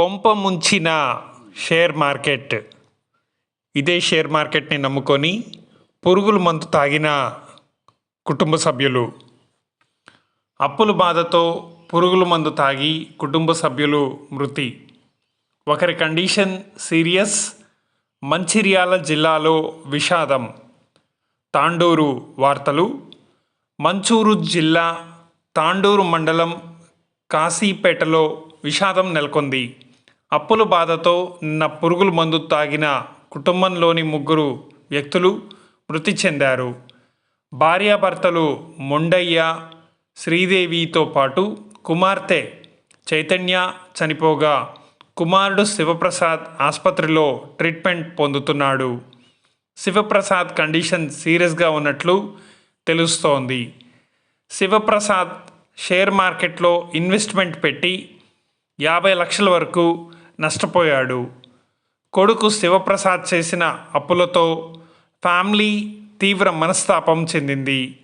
కొంప ముంచిన share market. ఇదే షేర్ మార్కెట్ని నమ్ముకొని పురుగుల మందు తాగిన కుటుంబ సభ్యులు. అప్పుల బాధతో పురుగుల మందు తాగి కుటుంబ సభ్యులు మృతి. ఒకరి కండిషన్ సీరియస్ మంచిర్యాల జిల్లాలో విషాదం. తాండూరు వార్తలు. మంచూరు జిల్లా తాండూరు మండలం కాశీపేటలో విషాదం నెలకొంది. అప్పుల బాధతో నిన్న పురుగుల మందు తాగిన కుటుంబంలోని ముగ్గురు వ్యక్తులు మృతి చెందారు. భార్యాభర్తలు మొండయ్య శ్రీదేవితో పాటు కుమార్తె చైతన్య చనిపోగా కుమారుడు శివప్రసాద్ ఆసుపత్రిలో ట్రీట్మెంట్ పొందుతున్నాడు. శివప్రసాద్ కండిషన్ సీరియస్గా ఉన్నట్లు తెలుస్తోంది. శివప్రసాద్ షేర్ మార్కెట్లో ఇన్వెస్ట్మెంట్ పెట్టి యాభై లక్షల వరకు నష్టపోయాడు. కొడుకు శివప్రసాద్ చేసిన అప్పులతో ఫ్యామిలీ తీవ్ర మనస్తాపం చెందింది.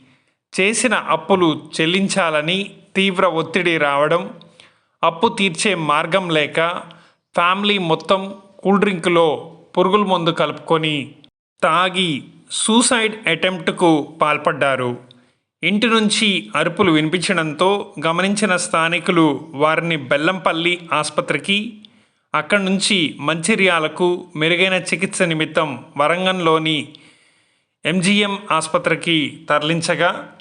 చేసిన అప్పులు చెల్లించాలని తీవ్ర ఒత్తిడి రావడం అప్పు తీర్చే మార్గం లేక ఫ్యామిలీ మొత్తం కూల్ డ్రింక్లో పురుగుల మందు కలుపుకొని తాగి సూసైడ్ అటెంప్ట్కు పాల్పడ్డారు. ఇంటి నుంచి అరుపులు వినిపించడంతో గమనించిన స్థానికులు వారిని బెల్లంపల్లి ఆసుపత్రికి అక్కడి నుంచి మంచిర్యాలకు మెరుగైన చికిత్స నిమిత్తం వరంగల్లోని ఎంజీఎం ఆసుపత్రికి తరలించగా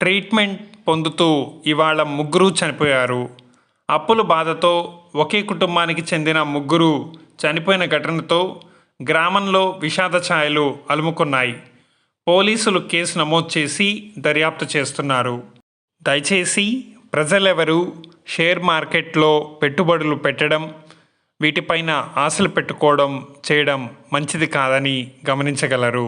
ట్రీట్మెంట్ పొందుతూ ఇవాళ ముగ్గురు చనిపోయారు. అప్పుల బాధతో ఒకే కుటుంబానికి చెందిన ముగ్గురు చనిపోయిన ఘటనతో గ్రామంలో విషాద ఛాయలు అలుముకున్నాయి. పోలీసులు కేసు నమోదు చేసి దర్యాప్తు చేస్తున్నారు. దయచేసి ప్రజలెవరూ షేర్ మార్కెట్లో పెట్టుబడులు పెట్టడం వీటిపైన ఆశలు పెట్టుకోవడం చేయడం మంచిది కాదని గమనించగలరు.